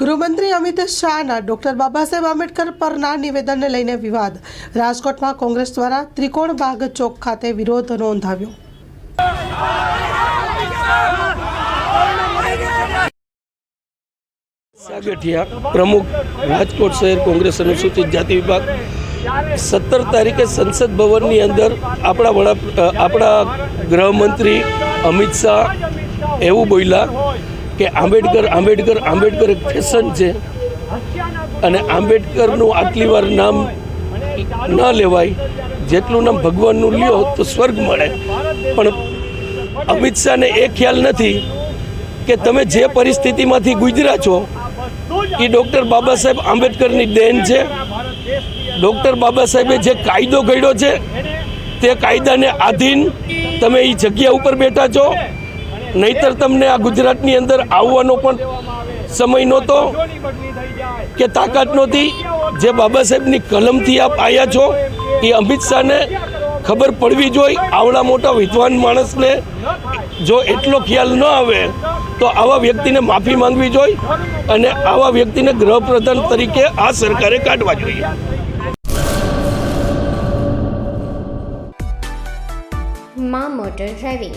ગૃહમંત્રી અમિત શાહના ડોક્ટર બાબાસાહેબ આંબેડકર પરના નિવેદનને લઈને વિવાદ. રાજકોટમાં કોંગ્રેસ દ્વારા ત્રિકોણ બાગ ચોક ખાતે વિરોધ નોંધાવ્યો. સાગઠિયા, પ્રમુખ, રાજકોટ શહેર કોંગ્રેસ અનુસૂચિત જાતિ વિભાગ. સત્તર તારીખે સંસદ ભવનની અંદર આપણા વડા આપણા ગૃહમંત્રી અમિત શાહ એવું બોલ્યા કે આંબેડકર આંબેડકર આંબેડકર એક ફેશન છે. અને આંબેડકરનું આટલી વાર નામ ન લેવાય, જેટલું નામ ભગવાનનું લ્યો તો સ્વર્ગ મળે. પણ અમિત શાહને એ ખ્યાલ નથી કે તમે જે પરિસ્થિતિમાંથી ગુજરા છો એ ડૉક્ટર બાબા સાહેબ આંબેડકરની દેન છે. ડૉક્ટર બાબા સાહેબે જે કાયદો ઘડ્યો છે, તે કાયદાને આધીન તમે એ જગ્યા ઉપર બેઠા છો. નહીતર તમને આ ગુજરાતની અંદર આવવાનો પણ સમય નહોતો કે તાકાત નહોતી. જે બાબા સાહેબની કલમથી આપ આવ્યા છો, એ અમિત શાહને ખબર પડવી જોઈએ આવડા મોટા વિદ્વાન માણસને જો એટલો ખ્યાલ ન આવે, તો આવા વ્યક્તિને માફી માંગવી જોઈએ અને આવા વ્યક્તિને ગૃહપ્રધાન તરીકે આ સરકારે કાઢવા જોઈએ. મા motor driving.